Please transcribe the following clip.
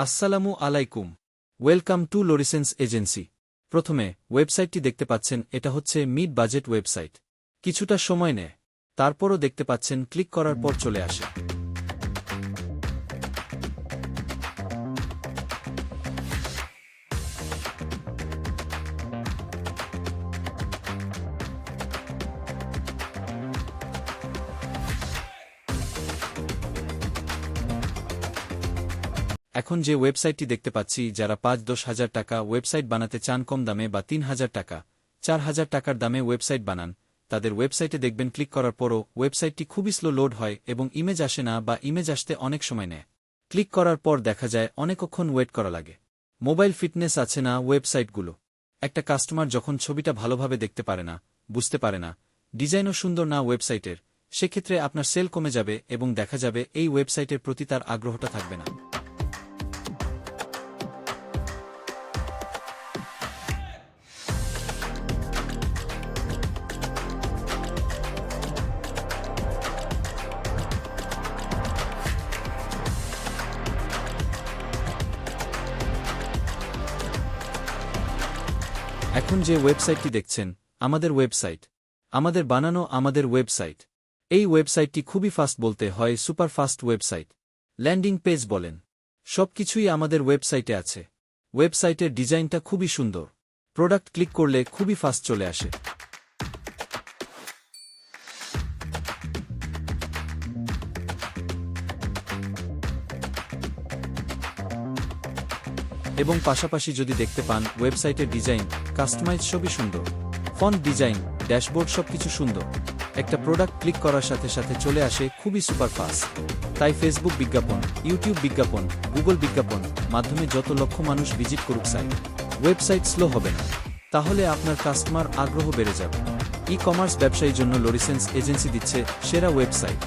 আসসালামু আলাইকুম। Welcome to লোরিসেন্স এজেন্সি। প্রথমে, ওয়েবসাইটটি দেখতে পাচ্ছেন, এটা হচ্ছে মিড বাজেট ওয়েবসাইট। কিছুটা সময় নেয়। তারপরও দেখতে পাচ্ছেন, ক্লিক করার পর চলে আসে। এখন যে ওয়েবসাইটটি দেখতে পাচ্ছি, যারা পাঁচ দশ হাজার টাকা ওয়েবসাইট বানাতে চান কম দামে বা তিন হাজার টাকা, চার হাজার টাকার দামে ওয়েবসাইট বানান, তাদের ওয়েবসাইটে দেখবেন ক্লিক করার পরও ওয়েবসাইটটি খুবই স্লো লোড হয় এবং ইমেজ আসে না বা ইমেজ আসতে অনেক সময় নেয়। ক্লিক করার পর দেখা যায় অনেকক্ষণ ওয়েট করা লাগে। মোবাইল ফিটনেস আছে না ওয়েবসাইটগুলো? একটা কাস্টমার যখন ছবিটা ভালোভাবে দেখতে পারে না, বুঝতে পারে না, ডিজাইনও সুন্দর না ওয়েবসাইটের, সেক্ষেত্রে আপনার সেল কমে যাবে এবং দেখা যাবে এই ওয়েবসাইটের প্রতি তার আগ্রহটা থাকবে না। এখন যে ওয়েবসাইটটি দেখছেন, আমাদের ওয়েবসাইট। আমাদের বানানো আমাদের ওয়েবসাইট। এই ওয়েবসাইটটি খুবই ফাস্ট বলতে হয় super fast website. Landing page বলেন। সবকিছুই আমাদের ওয়েবসাইটে আছে। ওয়েবসাইটের ডিজাইনটা খুবই সুন্দর। প্রোডাক্ট ক্লিক করলে খুবই ফাস্ট চলে আসে। এবং পাশাপাশি যদি দেখতে পান ওয়েবসাইটের ডিজাইন, কাস্টমাইজ সবই সুন্দর। ফন্ট ডিজাইন, ড্যাশবোর্ড সবকিছু সুন্দর। একটা প্রোডাক্ট ক্লিক করার সাথে সাথে চলে আসে খুবই সুপার ফাস্ট তাই ফেসবুক বিজ্ঞাপন, ইউটিউব বিজ্ঞাপন, গুগল বিজ্ঞাপন মাধ্যমে যত লক্ষ মানুষ ভিজিট করুক সাইট, ওয়েবসাইট স্লো হবে না। তাহলে আপনার কাস্টমার আগ্রহ বেড়ে যাবে। ই কমার্স ব্যবসায়ীর জন্য লোরিসেন্স এজেন্সি দিচ্ছে সেরা ওয়েবসাইট।